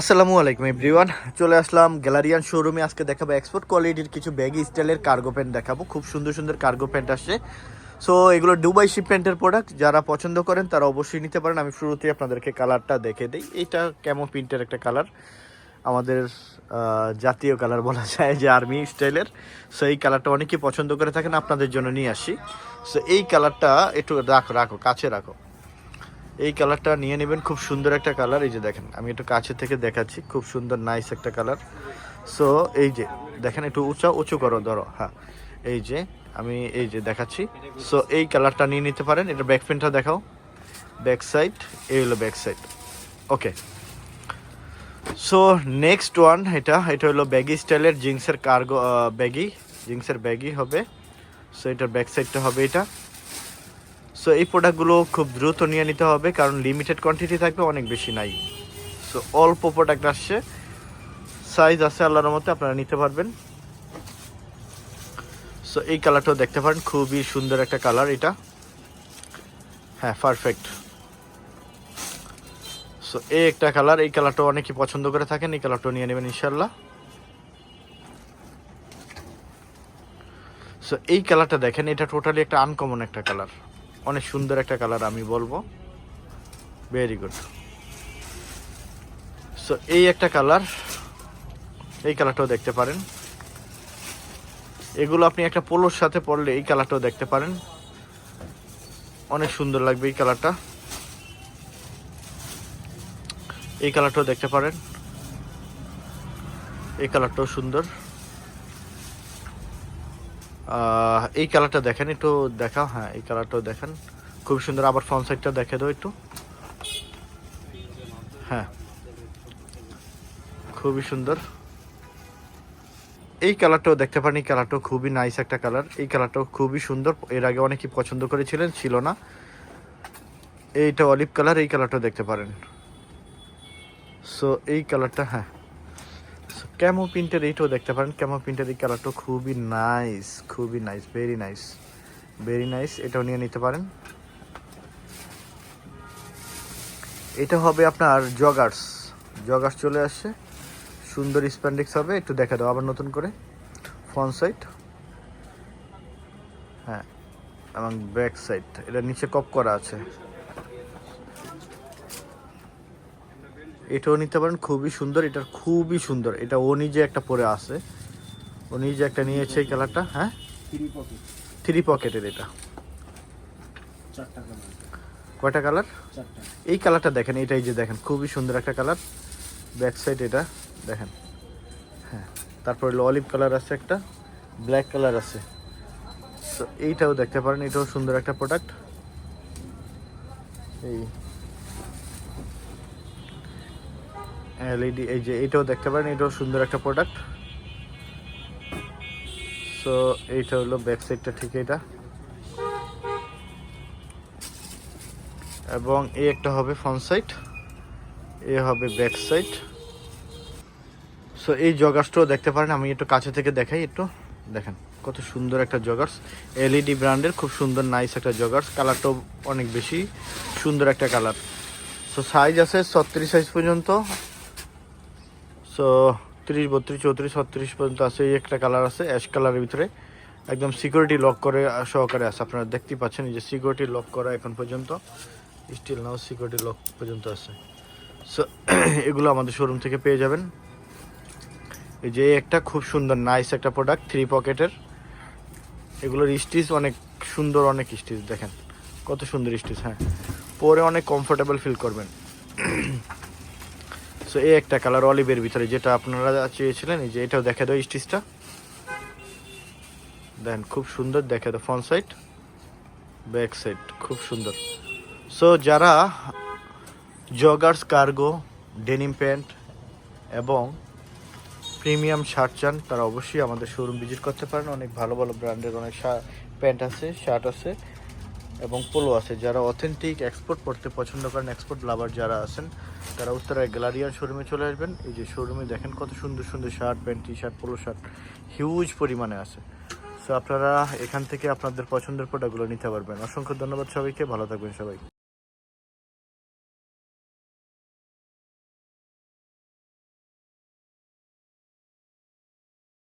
আসসালামু আলাইকুম এভরিওয়ান চলে আসলাম গ্যালারিয়ান শোরুমে আজকে দেখাবো এক্সপোর্ট কোয়ালিটির কিছু ব্যাগি স্টাইলের কার্গো প্যান্ট দেখাবো। খুব সুন্দর সুন্দর কার্গো প্যান্ট আসছে সো এগুলো দুবাই শিপমেন্টের প্রোডাক্ট যারা পছন্দ করেন, তারা অবশ্যই নিতে পারেন। আমি শুরুতেই আপনাদেরকে কালারটা দেখে দিই। এইটা কেমন প্রিন্টের একটা কালার আমাদের জাতীয় কালার বলা যায় যে আর্মি স্টাইলের সো এই কালারটা অনেকেই পছন্দ করে থাকেন। আপনাদের জন্য নিয়ে আসি। সো এই কালারটা একটু রাখো রাখো, কাছে রাখো। এই কালারটা নিয়ে নেবেন, খুব সুন্দর একটা কালার। এই যে দেখেন, আমি একটু কাছে থেকে দেখাচ্ছি, খুব সুন্দর নাইস একটা কালার। সো এই যে, দেখেন একটু উঁচা, উঁচু করো, ধরো হ্যাঁ। এই যে, আমি এই যে দেখাচ্ছি। সো এই কালারটা নিয়ে নিতে পারেন, এটা ব্যাক প্যান্টটা দেখাও। ব্যাক সাইড এই হলো back side okay so next one এটা এটা হলো ব্যাগি স্টাইলের জিন্সের কার্গো ব্যাগি জিন্সের ব্যাগি হবে। সো এটার ব্যাক সাইডটা হবে এটা। সো এই প্রোডাক্টগুলো খুব দ্রুত নিয়ে নিতে হবে, কারণ লিমিটেড কোয়ান্টিটি থাকবে, অনেক বেশি নাই। সো অল্প প্রোডাক্ট আসছে। সাইজ আছে আল্লাহর মতে আপনারা নিতে পারবেন। সো এই কালারটাও দেখতে পারেন, খুবই সুন্দর একটা কালার এটা। হ্যাঁ পারফেক্ট সো এই একটা কালার এই কালারটা অনেকে পছন্দ করে থাকেন, এই কালারটাও নিয়ে নেবেন ইনশাল্লাহ সো এই কালারটা দেখেন, এটা টোটালি একটা আনকমন একটা কালার অনেক সুন্দর একটা কালার আমি বলব। ভেরি গুড সো এই একটা কালার এই কালারটাও দেখতে পারেন। এগুলো আপনি একটা পোলোর সাথে পরলে এই কালারটাও দেখতে পারেন। অনেক সুন্দর লাগবে এই কালারটা এই কালারটাও দেখতে পারেন। এই কালারটাও সুন্দর। এই কালারটা দেখেন, একটু দেখাও। হ্যাঁ এই কালারটাও দেখেন। খুব সুন্দর, আবার ফ্রন্ট সাইডটা দেখে দাও একটু। হ্যাঁ। খুবই সুন্দর। এই কালারটাও দেখতে পারেন, এই কালারটাও খুবই নাইস একটা কালার এই কালারটাও খুবই সুন্দর। এর আগে অনেকেই পছন্দ করেছিলেন, ছিল না। এইটা অলিভ কালার এই কালারটাও দেখতে পারেন। সো এই কালারটা হ্যাঁ। ক্যামো প্রিন্টের এইটাও দেখতে পারেন। ক্যামো প্রিন্টের এই কালারটা খুবই নাইস খুবই nice very nice very nice এটাও নিয়ে নিতে পারেন। এটা হবে আপনার জগার্স জগার্স চলে আসছে। সুন্দর স্প্যান্ডিক্স হবে, একটু দেখা দাও আবার নতুন করে। ফ্রন্ট সাইড হ্যাঁ এবং ব্যাক সাইড এটা নিচে কপ করা আছে। এটাও নিতে পারেন খুবই সুন্দর এটা খুবই সুন্দর। এটা ও নিজে একটা পরে আছে। ও নিজে একটা নিয়েছে এই কালারটা হ্যাঁ? থ্রি পকেটের এটা। কয়টা কালার? এই কালারটা দেখেন এটাই যে দেখেন খুবই সুন্দর একটা কালার। ব্যাক সাইড এটা দেখেন। হ্যাঁ তারপরে অলিভ কালার আছে একটা ব্ল্যাক কালার আছে। তো এইটাও দেখতে পারেন এটাও সুন্দর একটা প্রোডাক্ট এই এলইডি এই যে এটাও দেখতে পারেন, এটাও সুন্দর একটা প্রোডাক্ট সো এইটা হলো ব্যাক সাইডটা ঠিক এটা। এবং এই একটা হবে ফ্রন্ট সাইড এ হবে ব্যাক সাইড সো এই জগার্সটাও দেখতে পারেন, আমি একটু কাছে থেকে দেখাই একটু। দেখেন, কত সুন্দর একটা জগার্স এলইডি ব্র্যান্ডের খুব সুন্দর নাইস একটা জগার্স কালারটাও অনেক বেশি সুন্দর একটা কালার সো সাইজ আছে ছত্রিশ সাইজ পর্যন্ত। সো তিরিশ, বত্রিশ, চৌত্রিশ, ছত্রিশ পর্যন্ত আছে, এই একটা কালার আছে অ্যাশ কালারের ভিতরে। একদম সিকিউরিটি লক করে সহকারে আছে। আপনারা দেখতেই পাচ্ছেন যে সিকিউরিটি লক করা এখন পর্যন্ত। স্টিল নাও সিকিউরিটি লক পর্যন্ত আছে। সো এগুলো আমাদের শোরুম থেকে পেয়ে যাবেন। এই যে একটা খুব সুন্দর নাইস একটা প্রোডাক্ট থ্রি পকেটের এগুলোর স্টিচ অনেক সুন্দর, অনেক স্টিচ দেখেন। কত সুন্দর স্টিচ হ্যাঁ। পরে অনেক কমফোর্টেবল ফিল করবেন। সো এই একটা কালার অলিভের ভিতরে যেটা আপনারা চেয়েছিলেন, এই যে এটাও দেখে দাও স্টিচটা। দেন খুব সুন্দর দেখে দাও ফ্রন্ট সাইড, ব্যাক সাইড, খুব সুন্দর। সো যারা জগার্স, কার্গো, ডেনিম প্যান্ট এবং প্রিমিয়াম শার্ট চান, তারা অবশ্যই আমাদের শোরুম ভিজিট করতে পারেন। অনেক ভালো ভালো ব্র্যান্ডের অনেক প্যান্ট আছে, শার্ট আছে। এবং পোলো আছে। যারা অথেন্টিক এক্সপোর্ট করতে পছন্দ করেন এক্সপোর্ট লাভার যারা আছেন, তারা উত্তরায় গ্যালারিয়ার শোরুমে চলে আসবেন। এই যে শোরুমে দেখেন কত সুন্দর সুন্দর shirt pant T shirt polo shirt huge পরিমাণে আছে। সো আপনারা এখান থেকে আপনাদের পছন্দের প্রোডাক্টগুলো নিতে পারবেন। অসংখ্য ধন্যবাদ সবাইকে। ভালো থাকবেন সবাই।